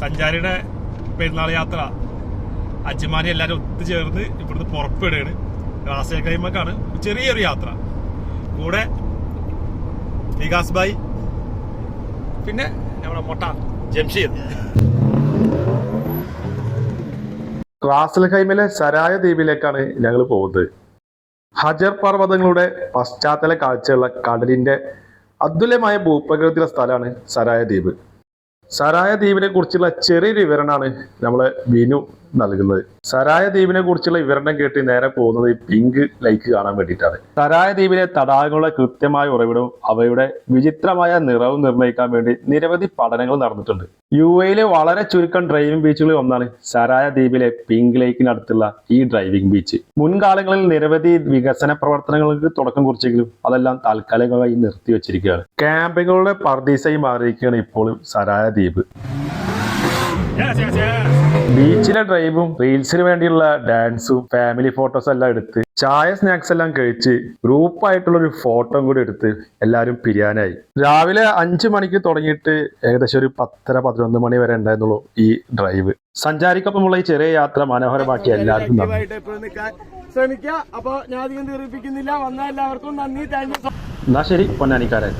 സഞ്ചാരിയുടെ പെരുന്നാൾ യാത്ര. അജ്മാനി എല്ലാവരും ഒത്തുചേർന്ന് ഇവിടുന്ന് പുറപ്പെടുകയാണ്. റാസേ കൈമക്കാണ് ചെറിയൊരു യാത്ര. കൂടെ വികാസ് ഭായ് പിന്നെ നമ്മുടെ മൊട്ട ജംഷീദ്. റാസൽ ഖൈമിലെ സരായ ദ്വീപിലേക്കാണ് ഞങ്ങൾ പോകുന്നത്. ഹജർ പർവതങ്ങളുടെ പശ്ചാത്തല കാഴ്ചയുള്ള കടലിന്റെ അതുല്യമായ ഭൂപ്രകൃതിയുടെ സ്ഥലമാണ് സരായ ദ്വീപ്. സരായ ദ്വീപിനെ കുറിച്ചുള്ള ചെറിയൊരു വിവരണമാണ് നമ്മളെ വിനു നൽകുന്നത്. സരായ ദ്വീപിനെ കുറിച്ചുള്ള വിവരണം കേട്ട് നേരെ പോകുന്നത് പിങ്ക് ലൈക്ക് കാണാൻ വേണ്ടിയിട്ടാണ്. സരായ ദ്വീപിലെ തടാകങ്ങളുടെ കൃത്യമായ ഉറവിടവും അവയുടെ വിചിത്രമായ നിറവും നിർണയിക്കാൻ വേണ്ടി നിരവധി പഠനങ്ങൾ നടന്നിട്ടുണ്ട്. യു എയിലെ വളരെ ചുരുക്കം ഡ്രൈവിംഗ് ബീച്ചുകളിൽ ഒന്നാണ് സരായ ദ്വീപിലെ പിങ്ക് ലേക്കിനടുത്തുള്ള ഈ ഡ്രൈവിംഗ് ബീച്ച് മുൻകാലങ്ങളിൽ നിരവധി വികസന പ്രവർത്തനങ്ങൾക്ക് തുടക്കം കുറിച്ചെങ്കിലും അതെല്ലാം താൽക്കാലികമായി നിർത്തിവെച്ചിരിക്കുകയാണ് ക്യാമ്പുകളുടെ പർദീസായി മാറിയിരിക്കുകയാണ് ഇപ്പോൾ സരായ ദ്വീപ്. ബീച്ചിലെ ഡ്രൈവും റീൽസിന് വേണ്ടിയുള്ള ഡാൻസും ഫാമിലി ഫോട്ടോസ് എല്ലാം എടുത്ത് ചായ സ്നാക്സ് എല്ലാം കഴിച്ച് ഗ്രൂപ്പായിട്ടുള്ള ഒരു ഫോട്ടോ കൂടി എടുത്ത് എല്ലാവരും പിരിയാനായി രാവിലെ അഞ്ചു മണിക്ക് തുടങ്ങിയിട്ട് ഏകദേശം ഒരു പത്തര പതിനൊന്ന് മണി വരെ ഉണ്ടായിരുന്നുള്ളൂ ഈ ഡ്രൈവ് സഞ്ചാരിക്കൊപ്പമുള്ള ഈ ചെറിയ യാത്ര മനോഹരമാക്കി എല്ലാവർക്കും ശ്രമിക്കുക. അപ്പൊ ഞാൻ അധികം തീർപ്പിക്കുന്നില്ല വന്ന എല്ലാവർക്കും നന്ദി. താങ്ക് യു എന്നാ ശരി പൊന്നാനിക്കാരൻ